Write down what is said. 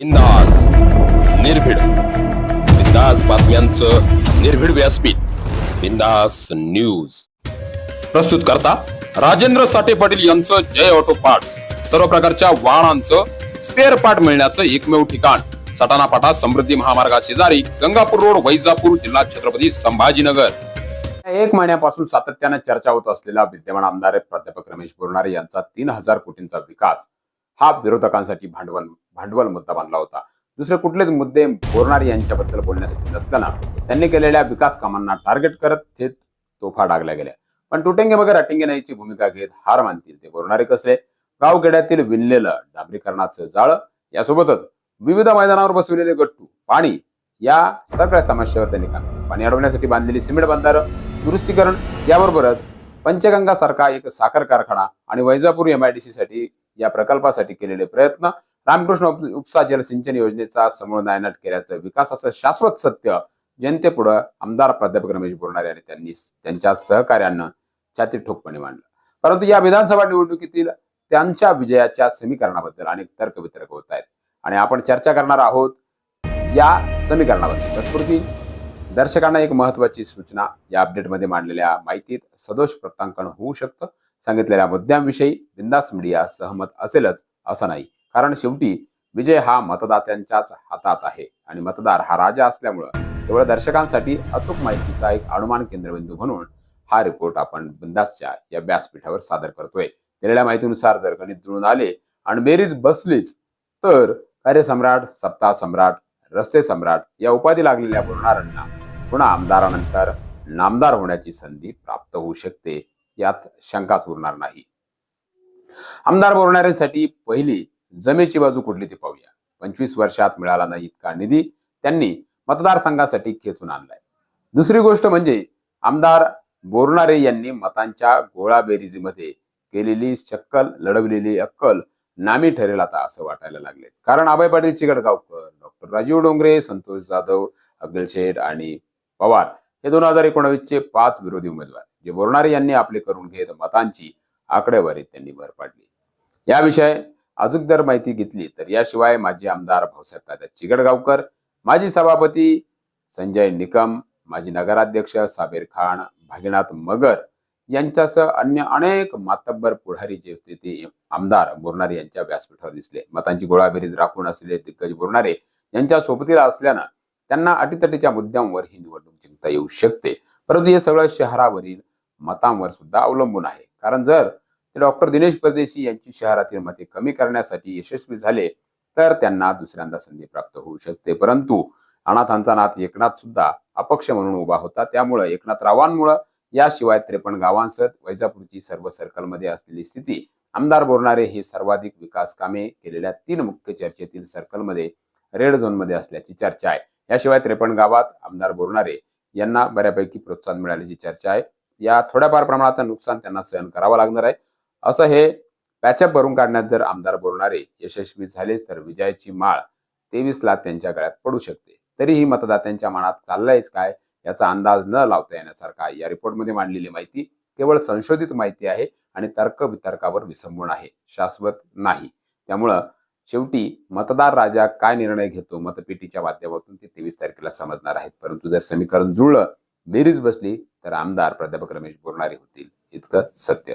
बिंदास निर्भीड. बिंदास बातम्यांचं निर्भीड व्यासपीठ. बिंदास न्यूज. प्रस्तुत करता राजेंद्र साठे पाटील यांचं जय ऑटो पार्ट्स. सर्व प्रकारच्या वाहनांचं स्पेअर पार्ट मिळण्याचं एकमेव ठिकाण. सटाणा पाटा समृद्धी महामार्गा शेजारी गंगापूर रोड वैजापूर जिल्हा छत्रपती संभाजीनगर. एक महिन्यापासून सातत्याने चर्चा होत असलेला विद्यमान आमदार प्राध्यापक रमेश बोरणारे यांचा तीन हजार कोटींचा विकास हा विरोधकांसाठी भांडवल भांडवल मुद्दा मानला होता. दुसरे कुठलेच मुद्दे बोरणारे यांच्याबद्दल बोलण्यासाठी नसताना त्यांनी केलेल्या विकास कामांना टार्गेट करत थेट तोफा डागल्या गेल्या. पण तुटेंगे वगैरे अटिंगे नाहीची भूमिका घेत हार मानतील ते बोरणारे कसले? गावखेड्यातील विणलेलं डांबरीकरणाचं जाळं यासोबतच विविध मैदानावर बसविलेले गट्टू पाणी या सगळ्या समस्येवर त्यांनी काम केलं. पाणी अडवण्यासाठी बांधलेली सिमेंट बंधारं दुरुस्तीकरण याबरोबरच पंचगंगा सारखा एक साखर कारखाना आणि वैजापूर एमआयडीसी साठी या प्रकल्पासाठी केलेले प्रयत्न रामकृष्ण उपसा जलसिंचन योजनेचा समूळ नायनाट केल्याचं विकासाचं शाश्वत सत्य जनतेपुढं आमदार प्राध्यापक रमेश बोरणारे आणि त्यांनी त्यांच्या सहकार्यांना छाती ठोकपणे मांडलं. परंतु या विधानसभा निवडणुकीतील त्यांच्या विजयाच्या समीकरणाबद्दल अनेक तर्कवितर्क होत आहेत. आणि आपण चर्चा करणार आहोत या समीकरणाबद्दल. तत्पूर्वी दर्शकांना एक महत्वाची सूचना या अपडेटमध्ये मांडलेल्या माहितीत सदोष प्रत्यांकन होऊ शकतं. सांगितलेल्या मुद्द्यांविषयी बिंदास मीडिया सहमत असेलच असं नाही. कारण शेवटी विजय हा मतदात्यांच्याच हातात आहे. आणि मतदार हा राजा असल्यामुळं केवळ दर्शकांसाठी अचूक माहितीचा एक अनुमान केंद्रबिंदू म्हणून हा रिपोर्ट आपण बिंदासच्या या व्यासपीठावर सादर करतोय. दिलेल्या माहितीनुसार जर गणित जुळून आले आणि बेरीज बसलीच तर कार्यसम्राट सप्ताह सम्राट रस्ते सम्राट या उपाधी लागलेल्या बोलणाऱ्यांना पुन्हा आमदारानंतर नामदार होण्याची संधी प्राप्त होऊ शकते यात शंकाच उरणार नाही. आमदार बोलणाऱ्यांसाठी पहिली जमेची बाजू कुठली ती पाहूया. पंचवीस वर्षात मिळाला नाही इतका निधी त्यांनी मतदारसंघासाठी खेचून आणलाय. दुसरी गोष्ट म्हणजे आमदार बोरणारे यांनी मतांच्या गोळाबेरीजीमध्ये केलेली शक्कल लढवलेली अक्कल नामी ठरेल आता असं वाटायला लागले कारण अभय पाटील चिगडगावकर डॉक्टर राजीव डोंगरे संतोष जाधव अब्दुल शेठ आणि पवार हे दोन हजार एकोणावीसचे पाच विरोधी उमेदवार जे बोरणारे यांनी आपले करून घेत मतांची आकडेवारीत त्यांनी भर पाडली. याविषयी अजून जर माहिती घेतली तर याशिवाय माजी आमदार भाऊसाहेब दादा चिगडगावकर माजी सभापती संजय निकम माजी नगराध्यक्ष साबीर खान भागीनाथ मगर यांच्यासह अन्य अनेक मातब्बर पुढारी जे होते ते आमदार बोरणारे यांच्या व्यासपीठावर दिसले. मतांची गोळाबेरीज राखून असलेले दिग्गज बोरणारे यांच्या सोबतीला असल्यानं त्यांना अटीतटीच्या मुद्द्यांवर ही निवडणूक जिंकता येऊ शकते. परंतु हे सगळं शहरावरील मतांवर सुद्धा अवलंबून आहे. कारण जर डॉक्टर दिनेश परदेशी यांची शहरातील मते कमी करण्यासाठी यशस्वी झाले तर त्यांना दुसऱ्यांदा संधी प्राप्त होऊ शकते. परंतु अनाथांचा नाथ एकनाथ सुद्धा अपक्ष म्हणून उभा होता. त्यामुळे एकनाथ रावांमुळं याशिवाय त्रेपन्न गावांसह वैजापूरची सर्व सर्कलमध्ये असलेली स्थिती आमदार बोरणारे हे सर्वाधिक विकास कामे केलेल्या तीन मुख्य चर्चेतील सर्कलमध्ये रेड झोनमध्ये असल्याची चर्चा आहे. याशिवाय त्रेपन्न गावात आमदार बोरणारे यांना बऱ्यापैकी प्रोत्साहन मिळाल्याची चर्चा आहे. या थोड्याफार प्रमाणात नुकसान त्यांना सहन करावं लागणार आहे. असं हे पॅचअप भरून काढण्यात जर आमदार बोलणारे यशस्वी झालेच तर विजयाची माळ तेवीस लाख त्यांच्या गळ्यात पडू शकते. तरीही मतदात्यांच्या मनात चाललंयच काय याचा अंदाज न लावता येण्यासारखा या रिपोर्टमध्ये मांडलेली माहिती केवळ संशोधित माहिती आहे आणि तर्क वितर्कावर विसंबून आहे. शाश्वत नाही. त्यामुळं शेवटी मतदार राजा काय निर्णय घेतो मतपेटीच्या माध्यमातून ते तेवीस तारखेला समजणार आहेत. परंतु जर समीकरण जुळलं बेरीज बसली तर आमदार प्राध्यापक रमेश बोरणारे होतील. इतकं सत्य.